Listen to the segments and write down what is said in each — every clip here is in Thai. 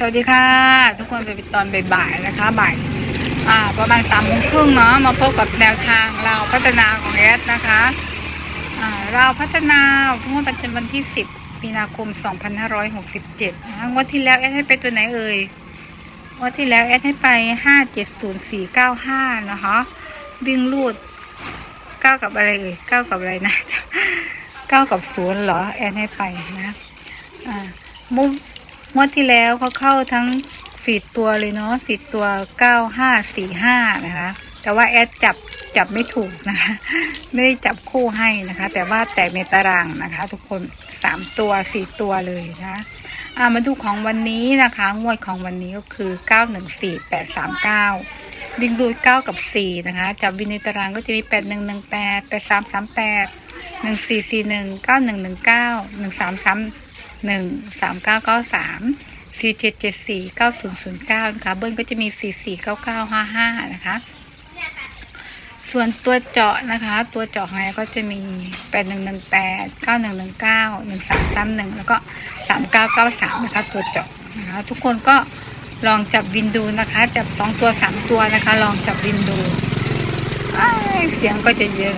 สวัสดีค่ะ ทุกคนไปตอนบ่ายๆนะคะบ่ายอ่าประมาณสามโมงครึ่งเนาะมาพบกับแนวทางเราพัฒนาของแอดนะคะอ่าเราพัฒนาเมื่อวันจันทร์วันที่10มีนาคม2567นะคะงวดที่แล้วแอดให้ไปตัวไหนเอ่ยงวดที่แล้วแอดให้ไป570495นะคะวิ่งรูด9กับอะไรเอ่ย9กับอะไรนะ9กับ0เหรอแอดให้ไปนะอ่ามุม งวดที่แล้วเขาเข้าทั้งสี่ตัวเลยเนาะสี่ตัวเก้าห้าสี่ห้านะคะ แต่ว่าแอดจับจับไม่ถูกนะคะ ไม่ได้จับคู่ให้นะคะ แต่ว่าแตกในตารางนะคะ ทุกคนสามตัวสี่ตัวเลยนะคะอ่ามาดูของวันนี้นะคะ งวดของวันนี้ก็คือเก้าหนึ่งสี่แปดสามเก้าวิ่งดูเก้ากับสี่นะคะ จับวินในตารางก็จะมีแปดหนึ่งหนึ่งแปดแปดสามสามแปดหนึ่งสี่สี่หนึ่งเก้าหนึ่งหนึ่งเก้าหนึ่งสามสาม หนึ่งสามเก้าเก้าสามสี่เจ็ดเจ็ดสี่เก้าศูนย์ศูนย์เก้านะคะเบิ้ลก็จะมีสี่สี่เก้าเก้าห้าห้านะคะ ส่วนตัวเจาะนะคะ ตัวเจาะของแอร์ก็จะมีแปดหนึ่งหนึ่งแปดเก้าหนึ่งหนึ่งเก้าหนึ่งสามสามหนึ่งแล้วก็สามเก้าเก้าสามนะคะตัวเจาะนะคะทุกคนก็ลองจับวินดูนะคะ จับสองตัวสามตัวนะคะ ลองจับวินดูเสียงก็จะเยอะ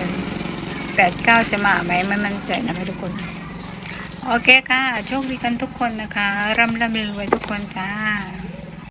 แปดเก้าจะมาไหมไม่มั่นใจนะคะทุกคน โอเคค่ะ โชคดีกันทุกคนนะคะร่ำร่ำรวยทุกคนจ้า